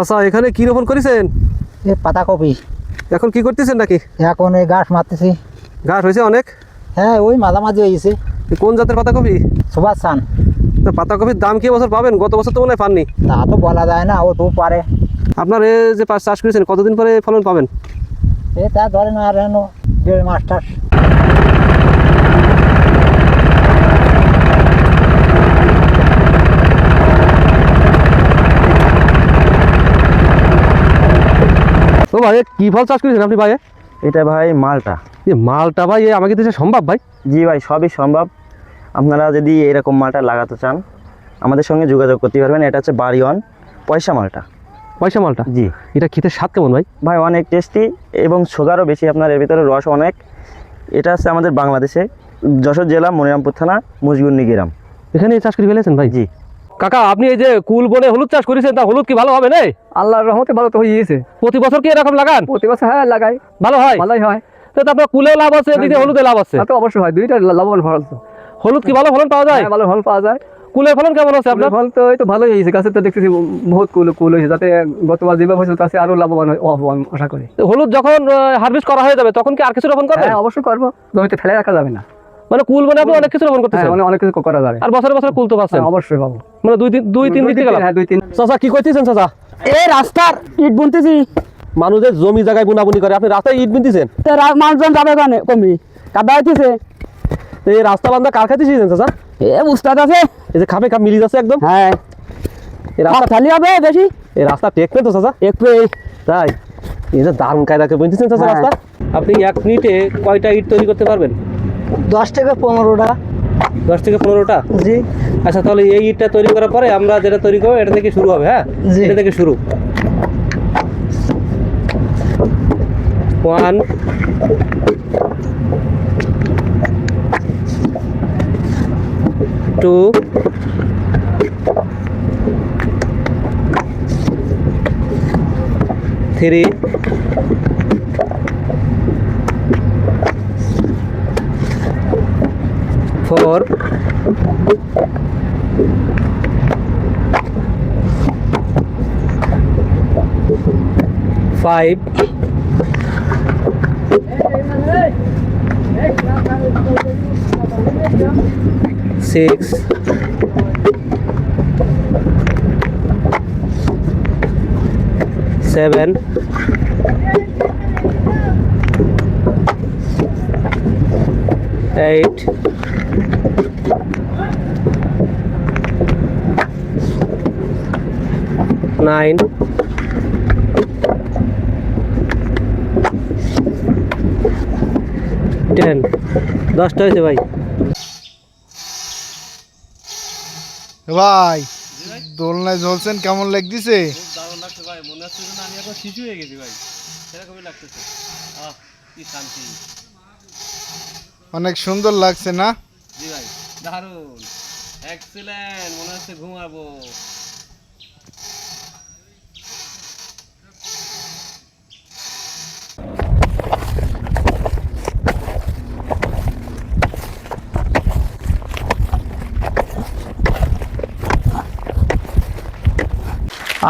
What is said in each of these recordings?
আচ্ছা এখানে কি রোপণ করেছেন? এ পাতাকপি এখন কি করতেছেন নাকি? এখন এই গাছ মারতেছি। ঘাস হয়েছে অনেক? হ্যাঁ ওই মাঝামাঝি হয়েছে। কোন জাতের পাতা কপি? সুভাষ চান। তা পাতাকপির দাম কি বছর পাবেন? গত বছর তো মনে হয় পাননি। তা তো বলা যায় না ও তো পারে। আপনার এ যে চাষ করেছেন কতদিন পরে ফলন পাবেন? এ তা ধরে না আর দেড় মাস টাস। তো ভাই কি ফল চাষ করেছেন আপনি ভাই? এটা ভাই মালটা। মালটা ভাই আমাকে দেশে সম্ভব ভাই? জি ভাই সবই সম্ভব। আপনারা যদি এরকম মালটা লাগাতে চান আমাদের সঙ্গে যোগাযোগ করতে পারবেন। এটা হচ্ছে বাড়ি অন পয়সা মালটা। পয়সা মালটা? জি। এটা খেতে স্বাদ কেমন ভাই? ভাই অনেক টেস্টি এবং সুগারও বেশি আপনার এর ভিতরে রস অনেক। এটা হচ্ছে আমাদের বাংলাদেশে যশোর জেলা মনিরামপুর থানা মুজগুন্নি গ্রাম এখানে চাষ করে ফেলেছেন ভাই? জি। কাকা আপনি এই যে কুল বনে হলুদ চাষ করেছেন তা হলুদ কি ভালো হবে না? আল্লাহর রহমতে ভালো তো হয়েছে প্রতি বছর কি এরকম লাগান? প্রতি বছর হ্যাঁ লাগাই। ভালো হয়? ভালোই হয়। তো আপনার কুলে লাভ আছে এদিকে হলুদে লাভ আছে। তা অবশ্যই হয় দুইটা লাভবান ফল তো হলুদ কি ভালো ফলন পাওয়া যায়? হ্যাঁ, ভালো ফল পাওয়া যায়। কুলের ফলন কেমন আছে আপনার? ফল তো এই তো ভালোই হয়েছে গাছে তো দেখতেছি বহুত কুল কুল হয়েছে যাতে গতবার যেভাবে হয়েছিল তাতে আরও লাভবান হয় হব আমি আশা করি। তো হলুদ যখন হারভেস্ট করা হয়ে যাবে তখন কি আর কিছু রোপণ করবেন? হ্যাঁ অবশ্যই করব জমিতে ফেলে রাখা যাবে না। মানে কুল বনে আপনি অনেক কিছু রোপণ হ্যাঁ করতেছেন? মানে অনেক কিছু করা যাবে। আর বছরে বছরে কুল তো পাচ্ছেন? হ্যাঁ, অবশ্যই পাবো। মানে দুই তিন দুই তিন লাভ। হ্যাঁ চাচা কি করতেছেন চাচা? এই রাস্তার ইট বুনতেছি। মানুষের জমি জায়গায় বুনাবুনি করে। আপনি রাস্তায় ইট বিনতেছেন? মানুষজন যাবে কানে? কমি কাদা হইতেছে। এই রাস্তা বান্ধা কার চাচা? এ উস্তাদ আছে। এই যে খাপে খাপ মিলি যাচ্ছে একদম। হ্যাঁ। এই রাস্তা খালি হবে বেশি। এই রাস্তা টেকবে তো চাচা। একটু তাই এই যে দারুণ কায়দাকে বুনতেছেন চাচা হ্যাঁ। রাস্তা। আপনি এক মিনিটে কয়টা ইট তৈরি করতে পারবেন? দশ থেকে পনেরোটা। দশ থেকে পনেরোটা? জি। আচ্ছা তাহলে এই ইটটা তৈরি করার পরে আমরা যেটা তৈরি করব এটা থেকে শুরু হবে হ্যাঁ? এটা থেকে শুরু। One. Two. Three. for five. Six. Seven. Eight. Nine. Ten দশটা হয়েছে ভাই। ভাই দোলনায় ঝলছেন কেমন লাগতেছে? দারুণ লাগছে ভাই মনে হচ্ছে যেন আমি এখন শিশু হয়ে গেছি ভাই। সেরকমই লাগতেছে। আহ কি শান্তি। অনেক সুন্দর লাগছে না? জি ভাই। দারুণ। এক্সিলেন্ট মনে হচ্ছে ঘুমাবো।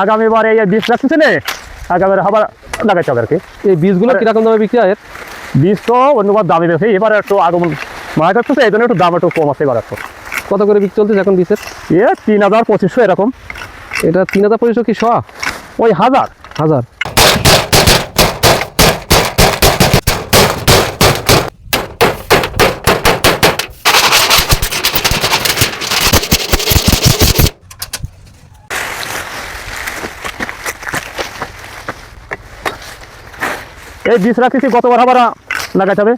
আগামীবার এই বীজ রাখতেছে না আগামীবার আবার লাগাইতে হবে আর কি। এই বীজগুলো কীরকম দামে বিক্রি হয়? বীজ তো অন্যবার দামি বেশি এবার একটু আগমন মারা যাচ্ছে এই জন্য একটু দাম একটু কম আছে এবার কত করে বিক্রি চলতেছে এখন বীজের এ তিন হাজার পঁচিশশো এরকম। এটা তিন হাজার পঁচিশশো কি শোয়া? ওই হাজার। হাজার। এই বীজ রাখতেছি গতবার আবার লাগাইতে হবে?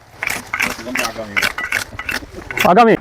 আগামী।